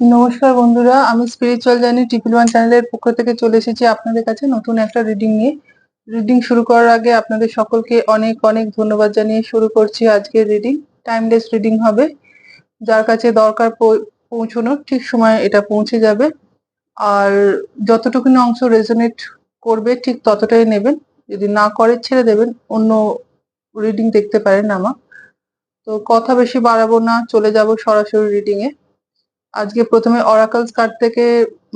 নমস্কার বন্ধুরা, আমি স্পিরিচুয়াল জার্নি ট্রিপল ওয়ান চ্যানেলের পক্ষ থেকে চলে এসেছি আপনাদের কাছে নতুন একটা রিডিং নিয়ে। রিডিং শুরু করার আগে আপনাদের সকলকে অনেক অনেক ধন্যবাদ জানিয়ে শুরু করছি আজকের রিডিং টাইমলেস রিডিং হবে। যার কাছে দরকার পৌঁছানোর ঠিক সময় এটা পৌঁছে যাবে। আর যতটুকুনি অংশ রেজোনেট করবে ঠিক ততটাই নেবেন। যদি না করে ছেড়ে দেবেন, অন্য রিডিং দেখতে পারেন আমার তো কথা বেশি বাড়াবো না, চলে যাব সরাসরি রিডিং এ। আজকে প্রথমে অরাকলস কার্ড থেকে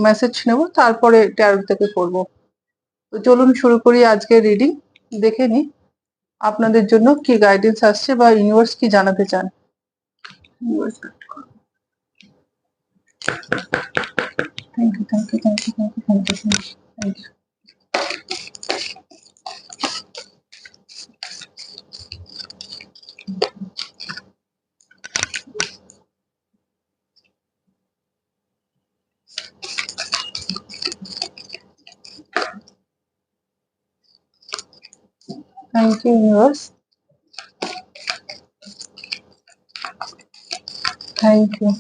মেসেজ নেব, তারপরে ট্যারো থেকে পড়ব। তো চলুন শুরু করি আজকের রিডিং দেখে নি আপনাদের জন্য কি গাইডেন্স আসছে বা ইউনিভার্স কি জানাতে চান। Thank you thank you thank you thank you thank you thank you Thank you, universe. Thank you.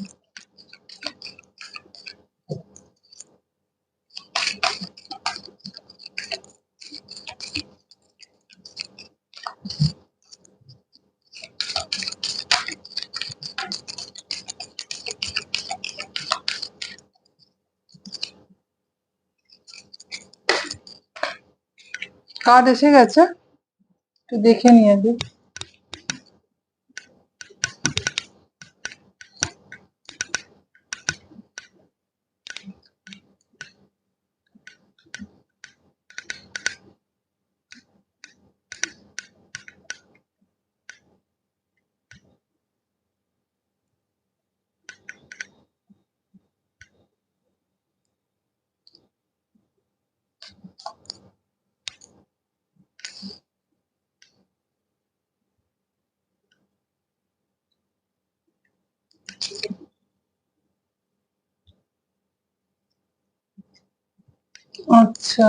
Card এসে গেছে একটু দেখে নিয়ে আগে আচ্ছা।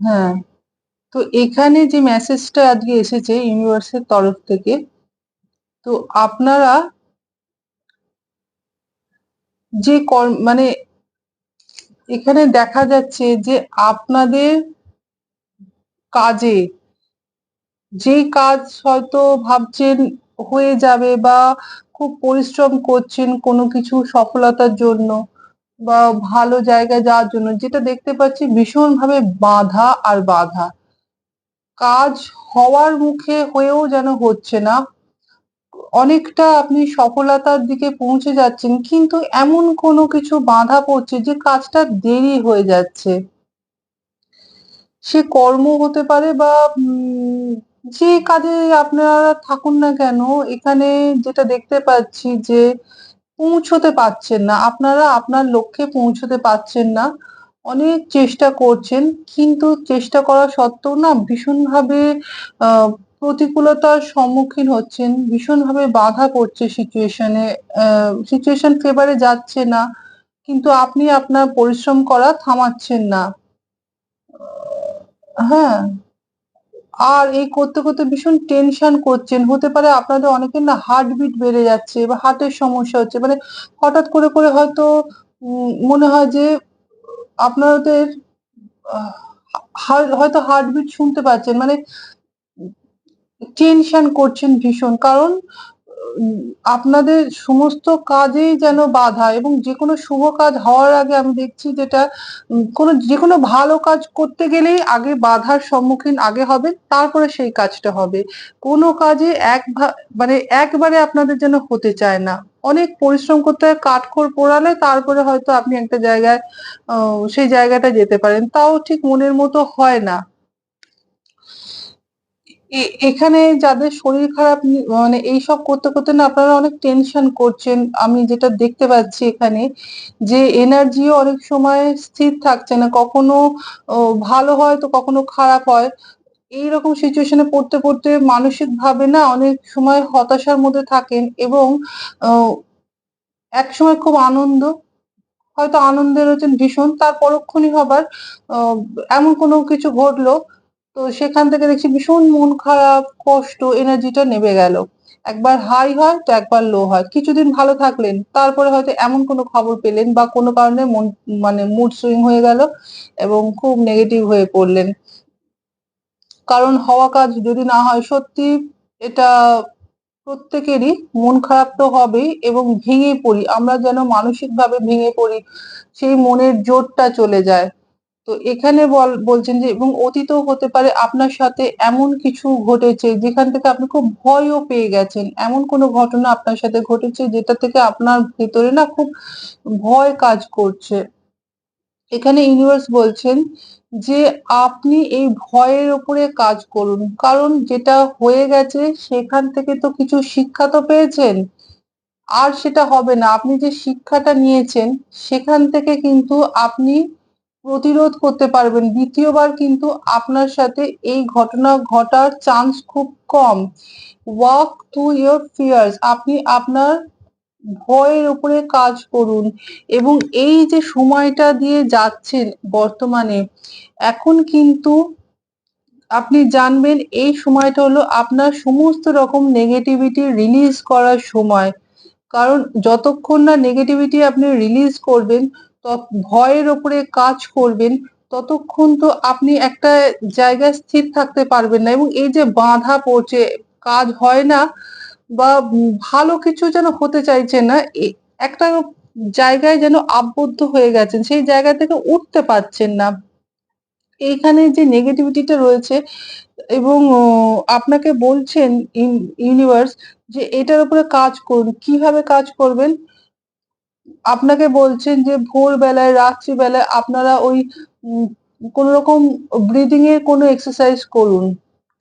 হ্যাঁ তো এখানে যে মেসেজটা আজকে এসেছে ইউনিভার্সের তরফ থেকে, তো আপনারা যে কর্ম মানে এখানে দেখা যাচ্ছে যে আপনাদের কাজে যেই কাজ হয়তো ভাবছেন হয়ে যাবে বা খুব পরিশ্রম করছেন কোনো কিছু সফলতার জন্য বা ভালো জায়গায় যাওয়ার জন্য, যেটা দেখতে পাচ্ছি ভীষণভাবে বাধা আর বাধা। কাজ হওয়ার মুখে হয়েও যেন হচ্ছে না। অনেকটা আপনি সফলতার দিকে পৌঁছে যাচ্ছেন, কিন্তু এমন কোনো কিছু বাধা পড়ছে যে কাজটা দেরি হয়ে যাচ্ছে। সে কর্ম হতে পারে বা যে কাজে আপনারা থাকুন না কেন, এখানে যেটা দেখতে পাচ্ছি যে পৌঁছতে পারছেন না। আপনারা আপনার লক্ষ্যে পৌঁছতে পারছেন না। অনেক চেষ্টা করছেন, কিন্তু চেষ্টা করা সত্ত্বেও না ভীষণভাবে প্রতিকূলতার সম্মুখীন হচ্ছেন, ভীষণভাবে বাধা পড়ছে সিচুয়েশনে সিচুয়েশন ফেভারে যাচ্ছে না, কিন্তু আপনি আপনার পরিশ্রম করা থামাচ্ছেন না। হ্যাঁ। আর এই করতে করতে ভীষণ টেনশন করছেন। হতে পারে আপনাদের অনেকের না হার্টবিট বেড়ে যাচ্ছে বা হার্টের সমস্যা হচ্ছে। মানে হঠাৎ করে করে হয়তো মনে হয় যে আপনাদের হয়তো হার্টবিট শুনতে পাচ্ছেন। মানে টেনশন করছেন ভীষণ। কারণ আপনাদের সমস্ত কাজেই যেন বাধা এবং যে কোনো শুভ কাজ হওয়ার আগে আমি দেখছি যেটা কোনো যে কোনো ভালো কাজ করতে গেলেই আগে বাধার সম্মুখীন আগে হবে তারপরে সেই কাজটা হবে। কোনো কাজে এক মানে একবারে আপনাদের যেন হতে চায় না। অনেক পরিশ্রম করতে হয় কাঠখড় পোড়ালে তারপরে হয়তো আপনি একটা জায়গায় সেই জায়গাটা যেতে পারেন। তাও ঠিক মনের মতো হয় না। এখানে যাদের শরীর খারাপ মানে এইসব করতে করতে না আপনারা অনেক টেনশন করছেন। আমি যেটা দেখতে পাচ্ছি এখানে যে এনার্জিও অনেক সময় স্থির থাকছে না। কখনো ভালো হয় তো কখনো খারাপ হয়। এইরকম সিচুয়েশনে পড়তে পড়তে মানসিক ভাবে না অনেক সময় হতাশার মধ্যে থাকেন এবং এক সময় খুব আনন্দ, হয়তো আনন্দের হচ্ছেন ভীষণ, তার পরক্ষণই হবার এমন কোনো কিছু ঘটলো তো সেখান থেকে দেখছি ভীষণ মন খারাপ, কষ্ট এনার্জিটা নেমে গেল। একবার হাই হয় তো একবার লো হয়। কিছুদিন ভালো থাকলেন, তারপরে হয়তো এমন কোনো খবর পেলেন বা কোনো কারণে মন মানে মুড সুইং হয়ে গেল এবং খুব নেগেটিভ হয়ে পড়লেন। কারণ হওয়া কাজ যদি না হয়, সত্যি এটা প্রত্যেকেরই মন খারাপ তো হবেই এবং ভেঙে পড়ি। আমরা যেন মানসিকভাবে ভেঙে পড়ি, সেই মনের জোরটা চলে যায়। তো এখানে বল, বলছেন যে, এবং অতীতও হতে পারে আপনার সাথে এমন কিছু ঘটেছে যেখান থেকে আপনি খুব ভয়ও পেয়ে গেছেন। এমন কোনো ঘটনা আপনার সাথে ঘটেছে যেটা থেকে আপনার ভেতরে না খুব ভয় কাজ করছে। এখানে ইউনিভার্স বলছেন যে, আপনি এই ভয়ের উপরে কাজ করুন। কারণ যেটা হয়ে গেছে সেখান থেকে তো কিছু শিক্ষা তো পেয়েছেন। আর সেটা হবে না। আপনি যে শিক্ষাটা নিয়েছেন সেখান থেকে কিন্তু আপনি প্রতিরোধ করতে পারবেন। দ্বিতীয়বার কিন্তু আপনার সাথে এই ঘটনা ঘটার চান্স খুব কম। ওয়াক টু ইয়োর ফিয়ার্স আপনি আপনার ভয়ের উপরে কাজ করুন এবং এই যে সময়টা দিয়ে যাচ্ছেন বর্তমানে, এখন কিন্তু আপনি জানবেন এই সময়টা হলো আপনার সমস্ত রকম নেগেটিভিটি রিলিজ করার সময়। কারণ যতক্ষণ না নেগেটিভিটি আপনি রিলিজ করবেন ভয়ের ওপরে কাজ করবেন, ততক্ষণ তো আপনি একটা জায়গায় স্থির থাকতে পারবেন না এবং এই যে বাধা পড়ছে, কাজ হয় না বা ভালো কিছু যেন হতে চাইছে না একটা জায়গায় যেন আবদ্ধ হয়ে গেছেন, সেই জায়গা থেকে উঠতে পারছেন না। এইখানে যে নেগেটিভিটিটা রয়েছে এবং আপনাকে বলছেন ইউনিভার্স যে এটার উপরে কাজ করুন, কীভাবে কাজ করবেন? আপনাকে বলছেন যে ভোরবেলায়, রাত্রিবেলায় আপনারা ওই কোন রকম ব্রিদিং এর কোনো এক্সারসাইজ করুন।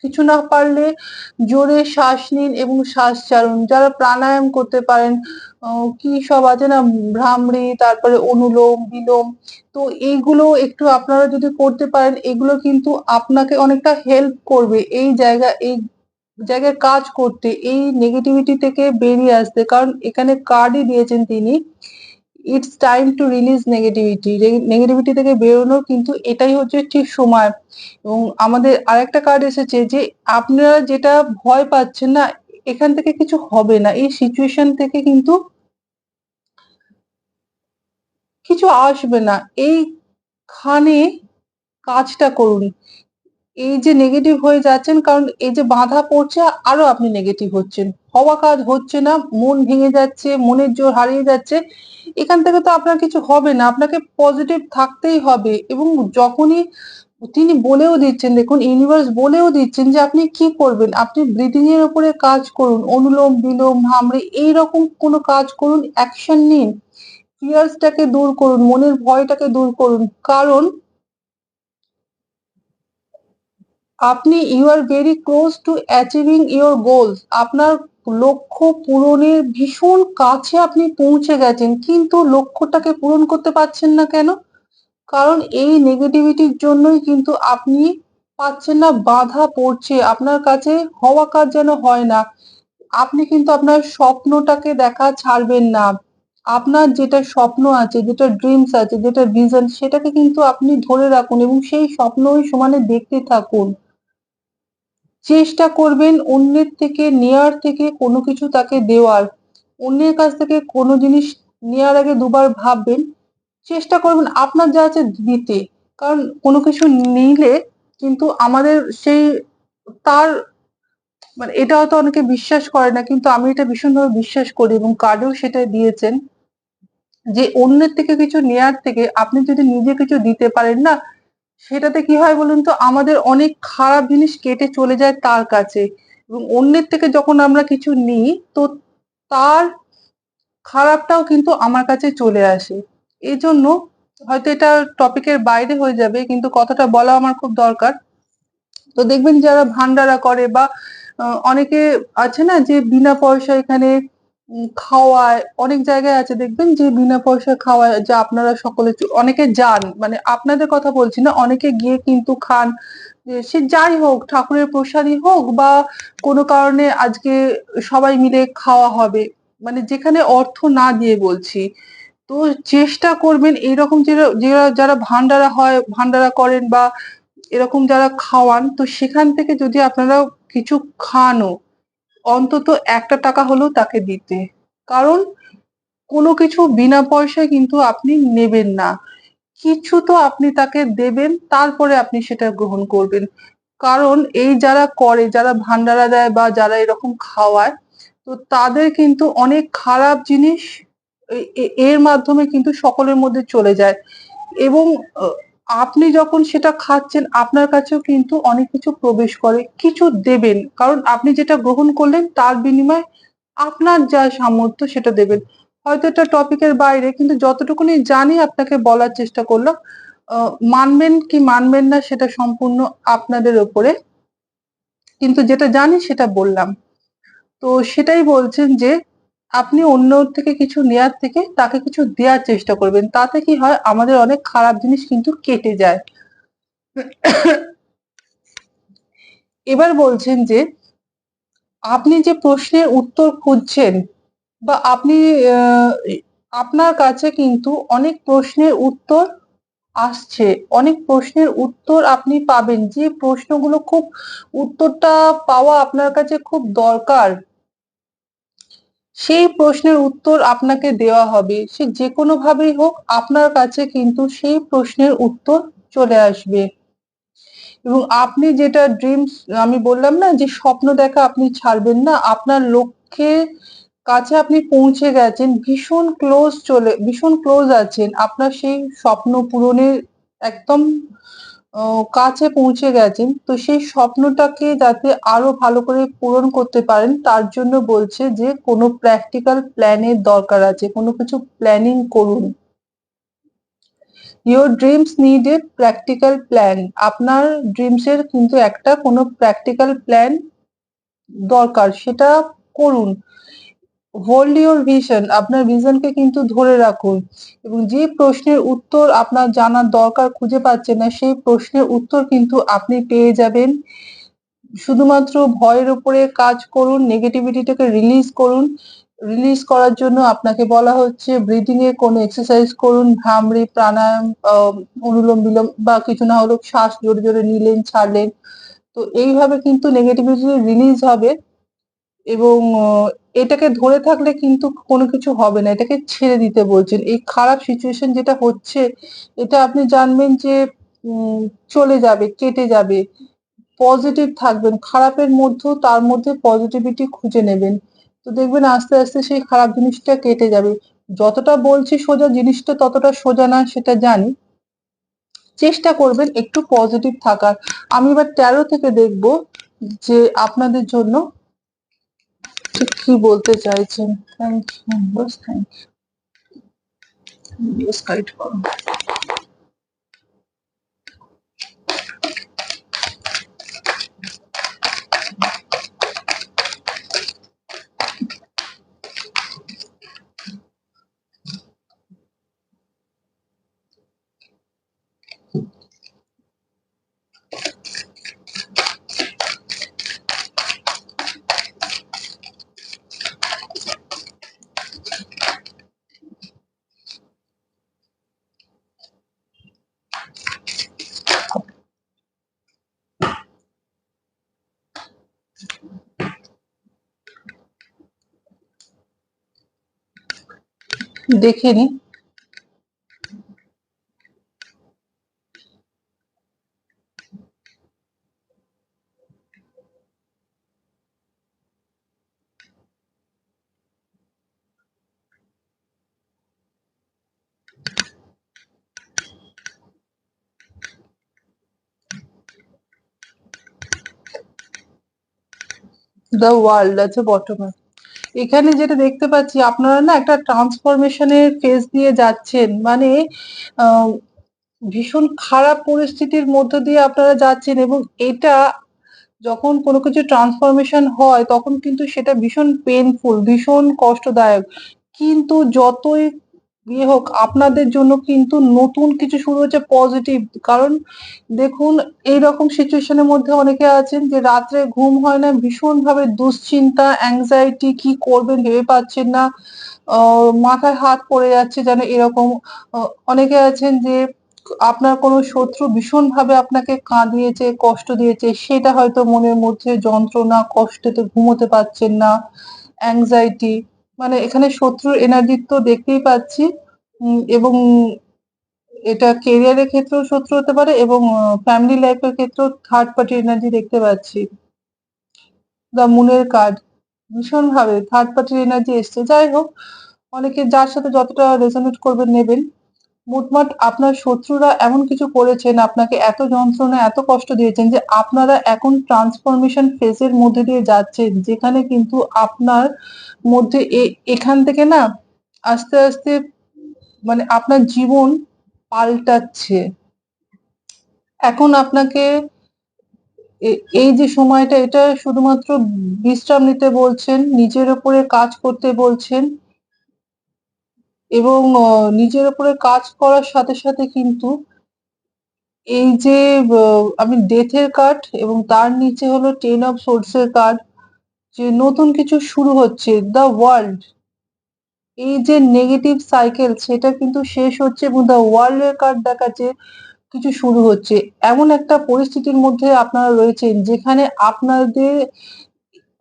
কিছু না পারলে জোরে শ্বাস নিন এবং শ্বাস ছাড়ুন। যারা প্রাণায়াম করতে পারেন কি সব আছে না, ভ্রামরি, তারপরে অনুলোম, বিলোম, তো এইগুলো একটু আপনারা যদি করতে পারেন, এগুলো কিন্তু আপনাকে অনেকটা হেল্প করবে। এই জায়গা, এই জায়গায় কাজ করতে, এই নেগেটিভিটি থেকে বেরিয়ে আসতে। কারণ এখানে কার্ডই দিয়েছেন তিনি it's time to release negativity negativity থেকে বেরোনোর কিন্তু এটাই হচ্ছে ঠিক সময়। এবং আমাদের আরেকটা কার্ড এসেছে যে, আপনারা যেটা ভয় পাচ্ছেন না, এখান থেকে কিছু হবে না। এই সিচুয়েশন থেকে কিন্তু কিছু আসবে না। এইখানে কাজটা করুন। এই যে নেগেটিভ হয়ে যাচ্ছেন, কারণ এই যে বাধা পড়ছে, আরও আপনি নেগেটিভ হচ্ছেন। হওয়া কাজ হচ্ছে না, মন ভেঙে যাচ্ছে, মনের জোর হারিয়ে যাচ্ছে। এখান থেকে তো আপনার কিছু হবে না, আপনাকে পজিটিভ থাকতেই হবে এবং যখনই তিনি বলেও দিচ্ছেন, দেখুন ইউনিভার্স বলেও দিচ্ছেন যে আপনি কি করবেন, আপনি ব্রিদিং এর উপরে কাজ করুন, অনুলোম বিলোম হামড়ে এইরকম কোনো কাজ করুন অ্যাকশন নিন ফিয়ার্সটাকে দূর করুন, মনের ভয়টাকে দূর করুন, কারণ আপনি you are very close to achieving your goals আপনার লক্ষ্য পূরণের ভীষণ কাছে আপনি পৌঁছে গেছেন, কিন্তু লক্ষ্যটাকে পূরণ করতে পারছেন না কেন? কারণ এই নেগেটিভিটির জন্যই কিন্তু আপনি পাচ্ছেন না, বাধা পড়ছে, আপনার কাছে হওয়া কাজ যেন হয় না। আপনি কিন্তু আপনার স্বপ্নটাকে দেখা ছাড়বেন না। আপনার যেটা স্বপ্ন আছে, যেটা ড্রিমস আছে, যেটা ভিজন সেটাকে কিন্তু আপনি ধরে রাখুন এবং সেই স্বপ্নই সমানে দেখতে থাকুন। চেষ্টা করবেন অন্যের থেকে, নেয়ার থেকে কোনো কিছু তাকে দেওয়ার। অন্যের কাছ থেকে কোনো জিনিস নেওয়ার আগে দুবার ভাববেন। চেষ্টা করবেন আপনার যা আছে দিতে। কারণ কোনো কিছু নিলে কিন্তু আমাদের সেই তার মানে এটা হয়তো অনেকে বিশ্বাস করে না, কিন্তু আমি এটা ভীষণভাবে বিশ্বাস করি এবং কার্ডেও সেটা দিয়েছেন। যে অন্যের থেকে কিছু, নেয়ার থেকে আপনি যদি নিজে কিছু দিতে পারেন না সেটাতে কি হয় বলুন তো? আমাদের অনেক খারাপ জিনিস কেটে চলে যায় তার কাছে। এবং অন্যের থেকে যখন আমরা কিছু নিই, তো তার খারাপটাও কিন্তু আমার কাছে চলে আসে। এই জন্য হয়তো এটা টপিকের বাইরে হয়ে যাবে, কিন্তু কথাটা বলা আমার খুব দরকার। তো দেখবেন যারা ভান্ডারা করে বা অনেকে আছে না যে বিনা পয়সা এখানে খাওয়ায় অনেক জায়গায় আছে। দেখবেন যে বিনা পয়সায় খাওয়ায় যে আপনারা সকলে অনেকে যান মানে আপনাদের কথা বলছি না, অনেকে গিয়ে কিন্তু খান। সে যাই হোক, ঠাকুরের প্রসাদই হোক বা কোনো কারণে আজকে সবাই মিলে খাওয়া হবে মানে যেখানে অর্থ না দিয়ে বলছি। তো চেষ্টা করবেন এইরকম যারা যারা ভান্ডারা হয়, ভান্ডারা করেন বা এরকম যারা খাওয়ান, তো সেখান থেকে যদি আপনারা কিছু খানও অন্তত একটা টাকা হলেও তাকে দিতে। কারণ কোনো কিছু বিনা পয়সায় কিন্তু আপনি নেবেন না। কিছু তো আপনি তাকে দেবেন, তারপরে আপনি সেটা গ্রহণ করবেন। কারণ এই যারা করে, যারা ভান্ডারা দেয় বা যারা এরকম খাওয়ায়, তো তাদের কিন্তু অনেক খারাপ জিনিস এর মাধ্যমে কিন্তু সকলের মধ্যে চলে যায়। এবং আপনি যখন সেটা খাচ্ছেন, আপনার কাছেও কিন্তু অনেক কিছু প্রবেশ করে, কিছু দেবেন। কারণ আপনি যেটা গ্রহণ করলেন, তার বিনিময়ে আপনার যা সামর্থ্য সেটা দেবেন। হয়তো এটা টপিকের বাইরে, কিন্তু যতটুকুনি জানি আপনাকে বলার চেষ্টা করলাম মানবেন কি মানবেন না সেটা সম্পূর্ণ আপনাদের ওপরে কিন্তু যেটা জানি সেটা বললাম। তো সেটাই বলছেন যে আপনি অন্য থেকে কিছু নেয়ার থেকে তাকে কিছু দেওয়ার চেষ্টা করবেন। তাতে কি হয়, আমাদের অনেক খারাপ জিনিস কিন্তু কেটে যায়। এবার বলছেন যে, আপনি যে প্রশ্নের উত্তর খুঁজছেন বা আপনি আপনার কাছে কিন্তু অনেক প্রশ্নের উত্তর আসছে। অনেক প্রশ্নের উত্তর আপনি পাবেন। যে প্রশ্নগুলো খুব, উত্তরটা পাওয়া আপনার কাছে খুব দরকার। সেই প্রশ্নের উত্তর আপনাকে দেওয়া হবে। সে যে কোনো ভাবেই হোক, আপনার কাছে কিন্তু সেই প্রশ্নের উত্তর চলে আসবে। এবং আপনি যেটা ড্রিমস আমি বললাম না যে স্বপ্ন দেখা আপনি ছাড়বেন না, আপনার লক্ষ্যে কাছে আপনি পৌঁছে গেছেন, ভীষণ ক্লোজ চলে, ভীষণ ক্লোজ আছেন। আপনার সেই স্বপ্ন পূরণের একদম কাছে পৌঁছে গেছেন। তো সেই স্বপ্নটাকে যাতে আরও ভালো করে পূরণ করতে পারেন, তার জন্য বলছে যে, কোনো প্র্যাকটিক্যাল প্ল্যানের দরকার আছে, কোনো কিছু প্ল্যানিং করুন। Your dreams need a practical plan আপনার ড্রিমস এর কিন্তু একটা কোনো প্র্যাকটিক্যাল প্ল্যান দরকার, সেটা করুন। হোল্ড ইওর ভিশন আপনার ভিশনকে কিন্তু ধরে রাখুন। এবং যে প্রশ্নের উত্তর আপনার জানার দরকার খুঁজে পাচ্ছেন না, সেই প্রশ্নের উত্তর কিন্তু আপনি পেয়ে যাবেন। শুধুমাত্র ভয়ের উপরে কাজ করুন নেগেটিভিটিটাকে রিলিজ করুন। রিলিজ করার জন্য আপনাকে বলা হচ্ছে ব্রিদিং এ কোনো এক্সারসাইজ করুন, ভ্রামরি প্রাণায়াম অনুলোম বিলোম বা কিছু না হলেও শ্বাস জোরে জোরে নিলেন, ছাড়লেন। তো এইভাবে কিন্তু নেগেটিভিটি রিলিজ হবে। এবং এটাকে ধরে থাকলে কিন্তু কোনো কিছু হবে না। এটাকে ছেড়ে দিতে বলছেন। এই খারাপ সিচুয়েশন যেটা হচ্ছে, এটা আপনি জানবেন যে চলে যাবে, কেটে যাবে। পজিটিভ থাকবেন। খারাপের মধ্যেও তার মধ্যে পজিটিভিটি খুঁজে নেবেন। তো দেখবেন আস্তে আস্তে সেই খারাপ জিনিসটা কেটে যাবে। যতটা বলছি সোজা, জিনিসটা ততটা সোজা না, সেটা জানি। চেষ্টা করবেন একটু পজিটিভ থাকার। আমি এবার তেরো থেকে দেখব যে আপনাদের জন্য কি বলতে চাইছেন? Thank you boss thank you guide করো। দেখে নি দ্য ওয়ার্ল্ড আছে বটমে এখানে যেটা দেখতে পাচ্ছি, আপনারা না একটা ট্রান্সফরমেশনের ফেজ দিয়ে যাচ্ছেন। মানে ভীষণ খারাপ পরিস্থিতির মধ্য দিয়ে আপনারা যাচ্ছেন এবং এটা যখন কোনো কিছু ট্রান্সফরমেশন হয়, তখন কিন্তু সেটা ভীষণ পেনফুল ভীষণ কষ্টদায়ক। কিন্তু যতই ইয়ে হোক, আপনাদের জন্য কিন্তু নতুন কিছু শুরু হচ্ছে পজিটিভ কারণ দেখুন, এইরকম সিচুয়েশনের মধ্যে অনেকে আছেন যে রাত্রে ঘুম হয় না ভীষণ ভাবে দুশ্চিন্তা অ্যাংজাইটি কি করবেন ভেবে পাচ্ছেন না। মাথায় হাত পড়ে যাচ্ছে যেন এরকম। অনেকে আছেন যে আপনার কোনো শত্রু ভীষণভাবে আপনাকে কাঁদিয়েছে, কষ্ট দিয়েছে, সেটা হয়তো মনের মধ্যে যন্ত্রণা, কষ্টতে ঘুমোতে পারছেন না অ্যাংজাইটি মানে এখানে শত্রুর এনার্জি তো দেখতেই পাচ্ছি। এবং এটা কেরিয়ারের ক্ষেত্রেও শত্রু হতে পারে এবং ফ্যামিলি লাইফের ক্ষেত্রেও থার্ড পার্টি এনার্জি দেখতে পাচ্ছি। দ্য মুনের কার্ড ভীষণভাবে থার্ড পার্টির এনার্জি এসছে। যাই হোক, অনেকে যার সাথে যতটা রেজনেট করবেন নেবেন। মোটমাট আপনার শত্রুরা এমন কিছু করেছেন, আপনাকে এত যন্ত্রণা, এত কষ্ট দিয়েছেন যে আপনারা এখন ট্রান্সফরমেশন ফেজের মধ্যে দিয়ে যাচ্ছেন, যেখানে কিন্তু আপনার মধ্যে এখান থেকে না আস্তে আস্তে মানে আপনার জীবন পাল্টাচ্ছে। এখন আপনাকে এই যে সময়টা, এটা শুধুমাত্র বিশ্রাম নিতে বলছেন, নিজের উপরে কাজ করতে বলছেন এবং নিজের উপরে কাজ করার সাথে সাথে কিন্তু এই যে আমি ডেথের কার্ড এবং তার নিচে হলো টেন অফ সোর্সের কার্ড যে নতুন কিছু শুরু হচ্ছে দ্য ওয়ার্ল্ড এই যে নেগেটিভ সাইকেল সেটা কিন্তু শেষ হচ্ছে এবং দ্য ওয়ার্ল্ড এর কার্ড দেখাচ্ছে কিছু শুরু হচ্ছে। এমন একটা পরিস্থিতির মধ্যে আপনারা রয়েছেন যেখানে আপনাদের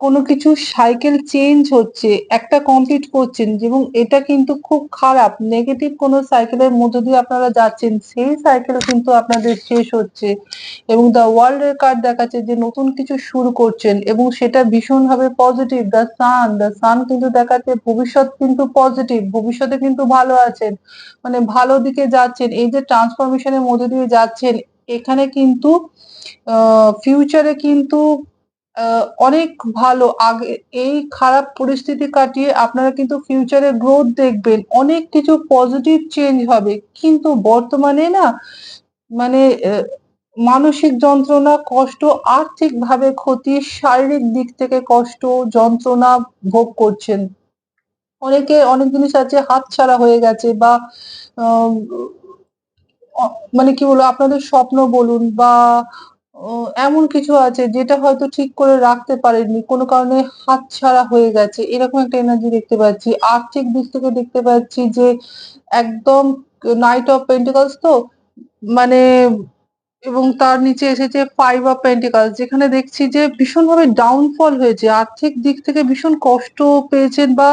কোনো কিছু সাইকেল চেঞ্জ হচ্ছে, একটা কমপ্লিট করছেন এবং এটা কিন্তু খুব খারাপ। নেগেটিভ কোনো সাইকেলের মধ্যে দিয়ে আপনারা যাচ্ছেন, সেই সাইকেল কিন্তু আপনাদের শেষ হচ্ছে এবং দ্য ওয়ার্ল্ড এর কার্ড দেখাচ্ছে যে নতুন কিছু শুরু করছেন এবং সেটা ভীষণভাবে positive the sun the sun কিন্তু দেখাচ্ছে ভবিষ্যৎ কিন্তু পজিটিভ ভবিষ্যতে কিন্তু ভালো আছেন মানে ভালো দিকে যাচ্ছেন। এই যে ট্রান্সফরমেশনের মধ্যে দিয়ে যাচ্ছেন, এখানে কিন্তু ফিউচারে কিন্তু অনেক ভালো। আগে এই খারাপ পরিস্থিতি কাটিয়ে আপনারা কিন্তু ফিউচারে গ্রোথ দেখবেন। অনেক কিছু পজিটিভ চেঞ্জ হবে। কিন্তু বর্তমানে না মানে মানসিক যন্ত্রণা, কষ্ট আর্থিক ভাবে ক্ষতি শারীরিক দিক থেকে কষ্ট, যন্ত্রণা ভোগ করছেন। অনেকে অনেক জিনিস আছে, হাতছাড়া হয়ে গেছে বা মানে কি বলব, আপনাদের স্বপ্ন বলুন বা এমন কিছু আছে যেটা হয়তো ঠিক করে রাখতে পারেননি। কোনো কারণে হাতছাড়া হয়ে গেছে। এরকম একটা এনার্জি দেখতে পাচ্ছি। আর্থিক দিক থেকে দেখতে পাচ্ছি যে একদম নাইট অফ পেন্টিকলস তো মানে এবং তার নিচে এসেছে ফাইভ অফ পেন্টিকলস যেখানে দেখছি যে ভীষণভাবে ডাউনফল হয়েছে। আর্থিক দিক থেকে ভীষণ কষ্ট পেয়েছেন বা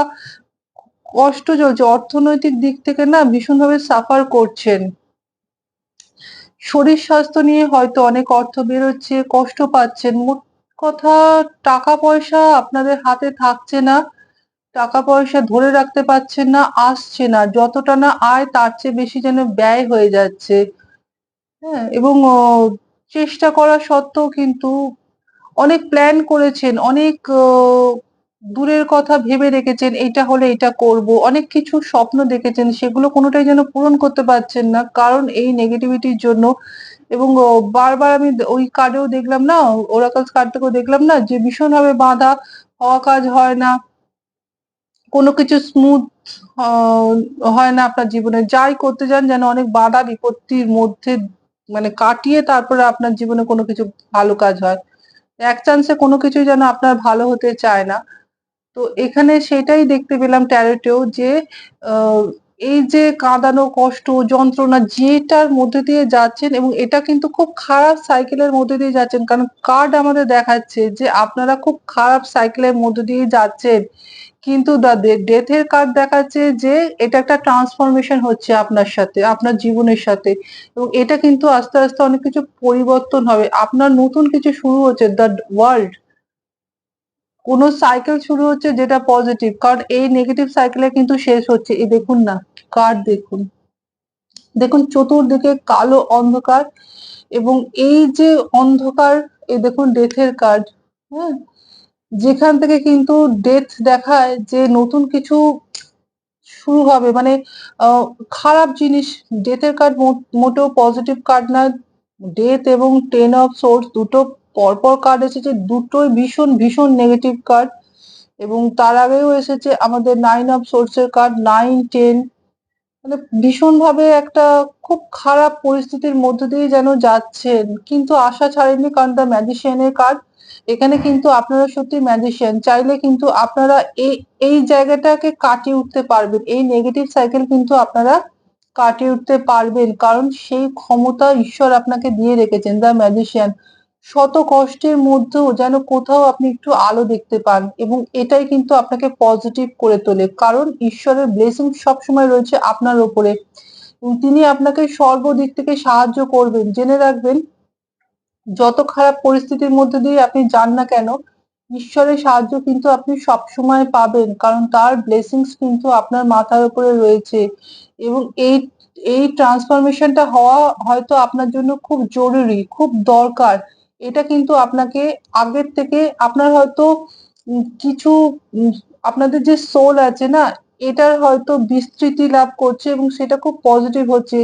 কষ্ট চলছে অর্থনৈতিক দিক থেকে না ভীষণভাবে সাফার করছেন। শরীর স্বাস্থ্য নিয়ে হয়তো অনেক অর্থ বেরোচ্ছে, কষ্ট পাচ্ছেন। মোট কথা টাকা পয়সা আপনাদের হাতে থাকছে না টাকা পয়সা ধরে রাখতে পারছেন না, আসছে না। যতটা না আয়, তার চেয়ে বেশি যেন ব্যয় হয়ে যাচ্ছে। হ্যাঁ এবং চেষ্টা করা সত্ত্বেও কিন্তু অনেক প্ল্যান করেছেন, অনেক দূরের কথা ভেবে রেখেছেন এটা হলে এটা করব। অনেক কিছু স্বপ্ন দেখেছেন, সেগুলো কোনোটাই যেন পূরণ করতে পারছেন না। কারণ এই নেগেটিভিটির জন্য এবং বারবার আমি ওই কার্ডেও দেখলাম না ওরাকলস কার্ড থেকেও দেখলাম না যে ভীষণভাবে বাঁধা হওয়া কাজ হয় না। কোনো কিছু স্মুথ হয় না আপনার জীবনে। যাই করতে যান, যেন অনেক বাধা বিপত্তির মধ্যে মানে কাটিয়ে তারপরে আপনার জীবনে কোনো কিছু ভালো কাজ হয়। এক চান্সে কোনো কিছুই যেন আপনার ভালো হতে চায় না। তো এখানে সেটাই দেখতে পেলাম ট্যারেটেও যে এই যে কাঁদানো কষ্ট, যন্ত্রণা যেটার মধ্যে দিয়ে যাচ্ছেন এবং এটা কিন্তু খুব খারাপ সাইকেলের মধ্যে দিয়ে যাচ্ছেন। কারণ কার্ড আমাদের দেখাচ্ছে যে আপনারা খুব খারাপ সাইকেলের মধ্যে দিয়ে যাচ্ছেন। কিন্তু ডেথের কার্ড দেখাচ্ছে যে এটা একটা ট্রান্সফরমেশন হচ্ছে আপনার সাথে, আপনার জীবনের সাথে। এবং এটা কিন্তু আস্তে আস্তে অনেক কিছু পরিবর্তন হবে। আপনার নতুন কিছু শুরু হচ্ছে দ্য ওয়ার্ল্ড। কোন সাইকেল শুরু হচ্ছে যেটা পজিটিভ কারণ এই নেগেটিভ সাইকেলে কিন্তু শেষ হচ্ছে। এই দেখুন না কার্ড দেখুন। দেখুন চতুর্দিকে কালো অন্ধকার এবং এই যে অন্ধকার, এই দেখুন ডেথের কার্ড হ্যাঁ? যেখান থেকে কিন্তু ডেথ দেখায় যে নতুন কিছু শুরু হবে। মানে খারাপ জিনিস ডেথের কার্ড মোটেও পজিটিভ কার্ড না ডেথ এবং টেন অফ সোর্স দুটো পরপর কার্ড এসেছে, দুটোই ভীষণ ভীষণ নেগেটিভ কার্ড এবং তার আগেও এসেছে আমাদের নাইন অফ সোর্সের কার্ড নাইন টেন মানে ভীষণ ভাবে একটা খুব খারাপ পরিস্থিতির মধ্য দিয়ে যেন যাচ্ছেন, কিন্তু আশা ছাড়েননি কারণ দ্য ম্যাজিশিয়ানের কার্ড এখানে কিন্তু আপনারা সত্যি ম্যাজিশিয়ান চাইলে কিন্তু আপনারা এই এই জায়গাটাকে কাটিয়ে উঠতে পারবেন, এই নেগেটিভ সাইকেল কিন্তু আপনারা কাটিয়ে উঠতে পারবেন। কারণ সেই ক্ষমতা ঈশ্বর আপনাকে দিয়ে রেখেছেন দ্য ম্যাজিশিয়ান শত কষ্টের মধ্যেও যেন কোথাও আপনি একটু আলো দেখতে পান এবং এটাই কিন্তু আপনাকে পজিটিভ করে তোলে। কারণ ঈশ্বরের ব্লেসিং সবসময় রয়েছে আপনার ওপরে তিনি আপনাকে সর্বদিক থেকে সাহায্য করবেন। জেনে রাখবেন, যত খারাপ পরিস্থিতির মধ্যে দিয়ে আপনি যান না কেন ঈশ্বরের সাহায্য কিন্তু আপনি সবসময় পাবেন, কারণ তার ব্লেসিংস কিন্তু আপনার মাথার উপরে রয়েছে। এবং এই এই ট্রান্সফরমেশনটা হওয়া হয়তো আপনার জন্য খুব জরুরি, খুব দরকার। এটা কিন্তু আপনাকে আগের থেকে আপনার হয়তো কিছু আপনাদের যে সোল আছে না, এটার হয়তো বিস্তৃতি লাভ করছে এবং সেটা খুব পজিটিভ হচ্ছে।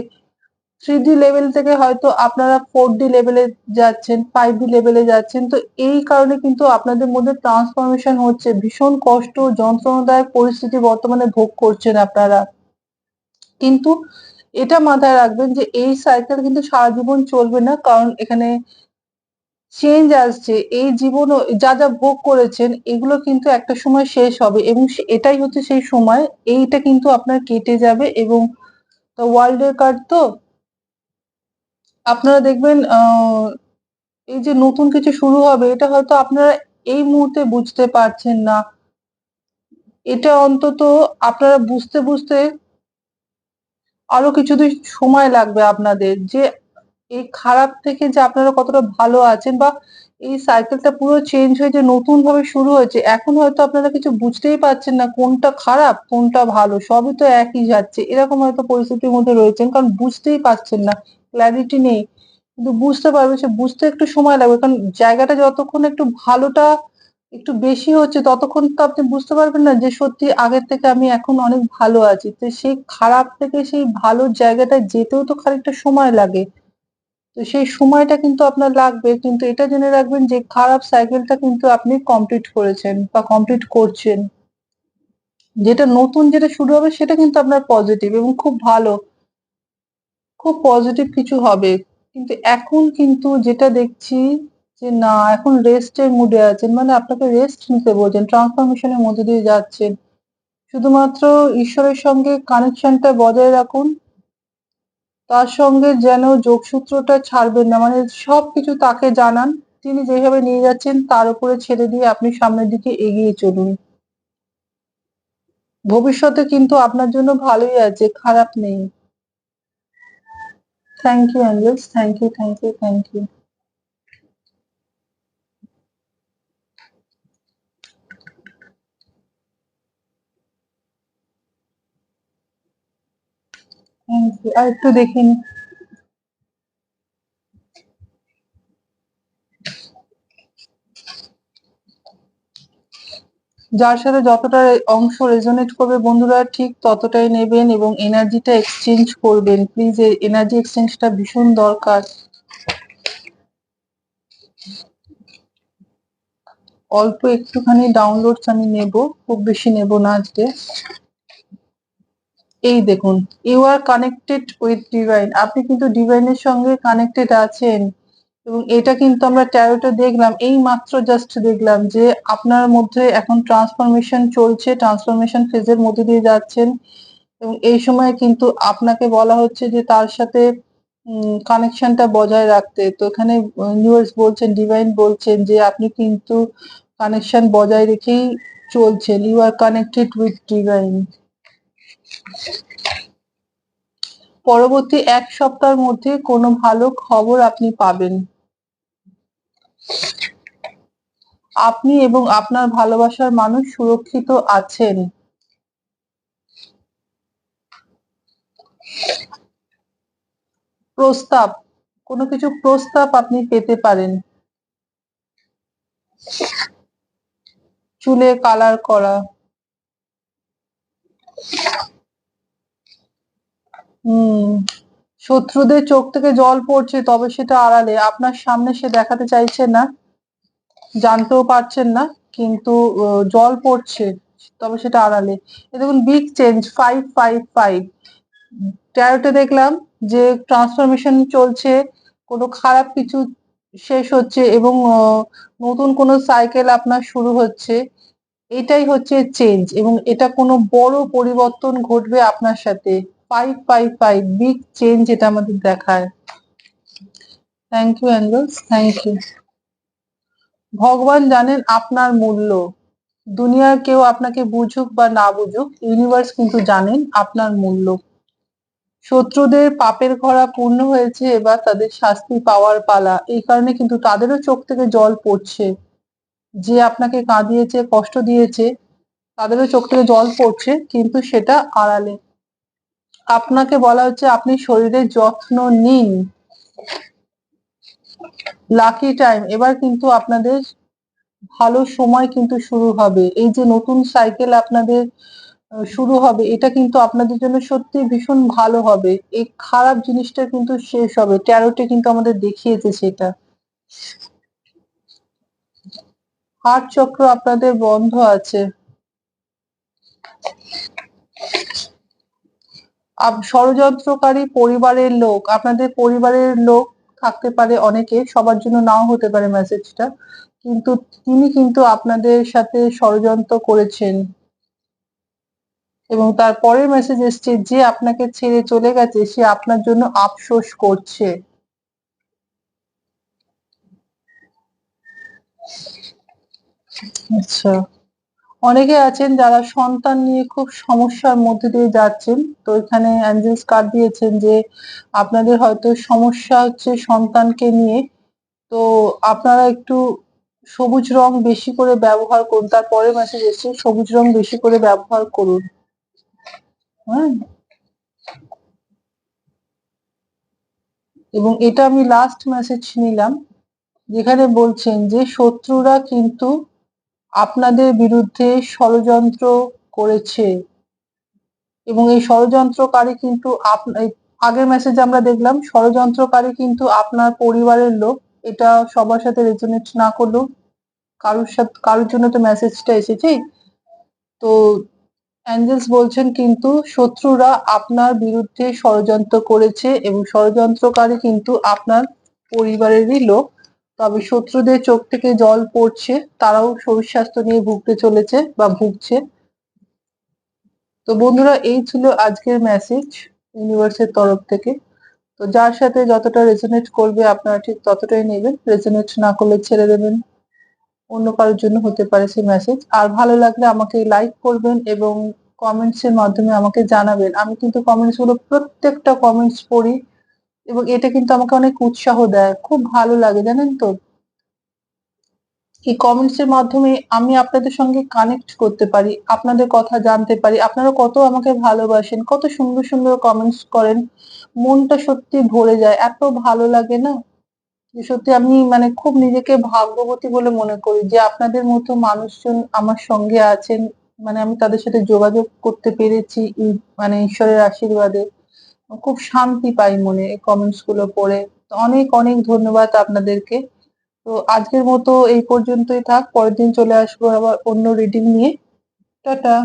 থ্রি ডি লেভেল থেকে হয়তো আপনারা ফোর ডি লেভেলে যাচ্ছেন ফাইভ ডি লেভেলে যাচ্ছেন, তো এই কারণে কিন্তু আপনাদের মধ্যে ট্রান্সফরমেশন হচ্ছে। ভীষণ কষ্ট, যন্ত্রণাদায়ক পরিস্থিতি বর্তমানে ভোগ করছেন আপনারা। কিন্তু এটা মাথায় রাখবেন যে এই সাইকেল কিন্তু সারা জীবন চলবে না, কারণ এখানে চেঞ্জ আসছে। এই জীবনও যা যা ভোগ করেছেন, এগুলো কিন্তু একটা সময় শেষ হবে এবং এটাই হচ্ছে সেই সময়। এইটা কিন্তু আপনার কেটে যাবে এবং ওয়ার্ল্ড এর কার্ড তো আপনারা দেখবেন এই যে নতুন কিছু শুরু হবে, এটা হয়তো আপনারা এই মুহূর্তে বুঝতে পারছেন না। এটা অন্তত আপনারা বুঝতে বুঝতে আরও কিছুদিন সময় লাগবে আপনাদের যে এই খারাপ থেকে যে আপনারা কতটা ভালো আছেন বা এই সাইকেলটা পুরো চেঞ্জ হয়ে যে নতুন ভাবে শুরু হয়েছে, এখন হয়তো আপনারা কিছু বুঝতেই পারছেন না কোনটা খারাপ, কোনটা ভালো, সবই তো একই যাচ্ছে। এরকম হয়তো পরিস্থিতির মধ্যে রয়েছেন কারণ বুঝতেই পারছেন না ক্ল্যারিটি নেই। কিন্তু বুঝতে পারবে সে বুঝতে একটু সময় লাগবে। কারণ জায়গাটা যতক্ষণ একটু ভালোটা একটু বেশি হচ্ছে, ততক্ষণ তো আপনি বুঝতে পারবেন না যে সত্যি আগের থেকে আমি এখন অনেক ভালো আছি। তো সেই খারাপ থেকে সেই ভালো জায়গাটায় যেতেও তো খানিকটা সময় লাগে। তো সেই সময়টা কিন্তু আপনার লাগবে। কিন্তু এটা জেনে রাখবেন যে খারাপ সাইকেলটা কিন্তু আপনি কমপ্লিট করেছেন বা কমপ্লিট করছেন। যেটা নতুন যেটা শুরু হবে সেটা কিন্তু আপনার পজিটিভ এবং খুব ভালো। খুব পজিটিভ কিছু হবে। কিন্তু এখন কিন্তু যেটা দেখছি যে না, এখন রেস্টের মুডে আছেন। মানে আপনাকে রেস্ট নিতে বলছেন ট্রান্সফরমেশনের মধ্যে দিয়ে যাচ্ছেন। শুধুমাত্র ঈশ্বরের সঙ্গে কানেকশনটা বজায় রাখুন। তার সঙ্গে যেন যোগসূত্রটা ছাড়বেন না। মানে সবকিছু তাকে জানান, তিনি যেভাবে নিয়ে যাচ্ছেন, তার উপরে ছেড়ে দিয়ে আপনি সামনের দিকে এগিয়ে চলুন। ভবিষ্যতে কিন্তু আপনার জন্য ভালোই আছে, খারাপ নেই। Thank you, Angels. Thank you, thank you, thank you. Thank you. I have to যার সাথে যতটা অংশ রেজোনেট করবে বন্ধুরা, ঠিক ততটাই নেবেন এবং এনার্জিটা এক্সচেঞ্জ করবেন। প্লিজ এই এনার্জি এক্সচেঞ্জটা ভীষণ দরকার। অল্প একটুখানি ডাউনলোডস আমি নেব, খুব বেশি নেব না আজকে। এই দেখুন you are connected with divine আপনি কিন্তু ডিভাইনের সঙ্গে কানেক্টেড আছেন। এবং এটা কিন্তু আমরা ট্যারোটা দেখলাম এই মাত্র জাস্ট দেখলাম যে আপনার মধ্যে এখন ট্রান্সফরমেশন চলছে ট্রান্সফরমেশন ফেজের মধ্যে দিয়ে যাচ্ছেন এবং এই সময় কিন্তু আপনাকে বলা হচ্ছে যে তার সাথে কানেকশনটা বজায় রাখতে। তো এখানে ইউনিভার্স বলছেন ডিভাইন বলছেন যে আপনি কিন্তু কানেকশন বজায় রেখেই চলছেন। You are connected with divine পরবর্তী এক সপ্তাহের মধ্যে কোনো ভালো খবর আপনি পাবেন। আপনি এবং আপনার ভালোবাসার মানুষ সুরক্ষিত আছেন। প্রস্তাব, কোনো কিছু প্রস্তাব আপনি পেতে পারেন। চুলে কালার করা। হুম, শত্রুদের চোখ থেকে জল পড়ছে, তবে সেটা আড়ালে। আপনার সামনে সে দেখাতে চাইছে না, জানতেও পারছেন না, কিন্তু জল পড়ছে, তবে সেটা আড়ালে। এ দেখুন big change five five five ট্যারোটে দেখলাম যে ট্রান্সফরমেশন চলছে, কোনো খারাপ কিছু শেষ হচ্ছে এবং নতুন কোনো সাইকেল আপনার শুরু হচ্ছে। এটাই হচ্ছে চেঞ্জ এবং এটা কোনো বড় পরিবর্তন ঘটবে আপনার সাথে। Five five five big change এটা আমাদের দেখায়। Thank you angels thank you ভগবান জানেন আপনার মূল্য। দুনিয়ার কেউ আপনাকে বুঝুক বা না বুঝুক ইউনিভার্স কিন্তু জানেন আপনার মূল্য। শত্রুদের পাপের ঘোড়া পূর্ণ হয়েছে, এবার তাদের শাস্তি পাওয়ার পালা। এই কারণে কিন্তু তাদেরও চোখ থেকে জল পড়ছে। যে আপনাকে কাঁদিয়েছে, কষ্ট দিয়েছে, তাদেরও চোখ থেকে জল পড়ছে, কিন্তু সেটা আড়ালে। আপনাকে বলা হচ্ছে আপনি শরীরের যত্ন নিন। লাকি টাইম এবার কিন্তু আপনাদের ভালো সময় কিন্তু শুরু হবে। এই যে নতুন সাইকেল আপনাদের শুরু হবে, এটা কিন্তু আপনাদের জন্য সত্যি ভীষণ ভালো হবে। এই খারাপ জিনিসটা কিন্তু শেষ হবে। ট্যারোটে কিন্তু আমাদের দেখিয়েছে সেটা। হার্ট চক্র আপনাদের বন্ধ আছে। ষড়যন্ত্রকারী পরিবারের লোক, আপনাদের পরিবারের লোক থাকতে পারে অনেকে, সবার জন্য নাও হতে পারে মেসেজটা কিন্তু তিনি কিন্তু আপনাদের সাথে ষড়যন্ত্র করেছেন। এবং তার পরের মেসেজ এসছে, যে আপনাকে ছেড়ে চলে গেছে, সে আপনার জন্য আফসোস করছে। আচ্ছা। অনেকে আছেন যারা সন্তান নিয়ে খুব সমস্যার মধ্যে দিয়ে যাচ্ছেন। তো এখানে অ্যাঞ্জেলস কার্ড দিয়েছেন যে আপনাদের হয়তো সমস্যা হচ্ছে সন্তানকে নিয়ে। তো আপনারা একটু সবুজ রং বেশি করে ব্যবহার করুন। তারপরে মেসেজ এসছে সবুজ রং বেশি করে ব্যবহার করুন। হ্যাঁ। এবং এটা আমি লাস্ট মেসেজ নিলাম। যেখানে বলছেন যে শত্রুরা কিন্তু আপনাদের বিরুদ্ধে ষড়যন্ত্র করেছে। এবং এই ষড়যন্ত্রকারী কিন্তু আগের মেসেজ আমরা দেখলাম, ষড়যন্ত্রকারী কিন্তু আপনার পরিবারের লোক। এটা সবার সাথে রেজোনেট না করলেও কারোর সাথে, কারোর জন্য তো মেসেজটা এসেছে। তো অ্যাঞ্জেলস বলছেন কিন্তু শত্রুরা আপনার বিরুদ্ধে ষড়যন্ত্র করেছে এবং ষড়যন্ত্রকারী কিন্তু আপনার পরিবারেরই লোক। তবে শত্রুদের চোখ থেকে জল পড়ছে, তারাও শরীর স্বাস্থ্য নিয়ে ভুগতে চলেছে বা ভুগছে। তো বন্ধুরা, এই ছিল আজকের মেসেজ ইউনিভার্সের তরফ থেকে। তো যার সাথে যতটা রেজোনেট করবে আপনারা ঠিক ততটাই নেবেন। রেজোনেট না করলে ছেড়ে দেবেন। অন্য কারোর জন্য হতে পারে সেই মেসেজ আর ভালো লাগলে আমাকে লাইক করবেন এবং কমেন্টস এর মাধ্যমে আমাকে জানাবেন। আমি কিন্তু কমেন্টসগুলো প্রত্যেকটা কমেন্টস পড়ি। এবং এটা কিন্তু আমাকে অনেক উৎসাহ দেয়। খুব ভালো লাগে, জানেন তো? এই কমেন্টস এর মাধ্যমে আমি আপনাদের সঙ্গে কানেক্ট করতে পারি, আপনাদের কথা জানতে পারি। আপনারা কত আমাকে ভালোবাসেন, কত সুন্দর সুন্দর কমেন্টস করেন। মনটা সত্যি ভরে যায়, এত ভালো লাগে না? যে সত্যি আমি মানে খুব নিজেকে ভাগ্যবতী বলে মনে করি যে আপনাদের মতো মানুষজন আমার সঙ্গে আছেন। মানে আমি তাদের সাথে যোগাযোগ করতে পেরেছি মানে ঈশ্বরের আশীর্বাদে। খুব শান্তি পাই মনে এই কমেন্টসগুলো পড়ে। তো অনেক অনেক ধন্যবাদ আপনাদেরকে। তো আজকের মতো এই পর্যন্তই থাক। পরের দিন চলে আসব আবার অন্য রিডিং নিয়ে। টাটা।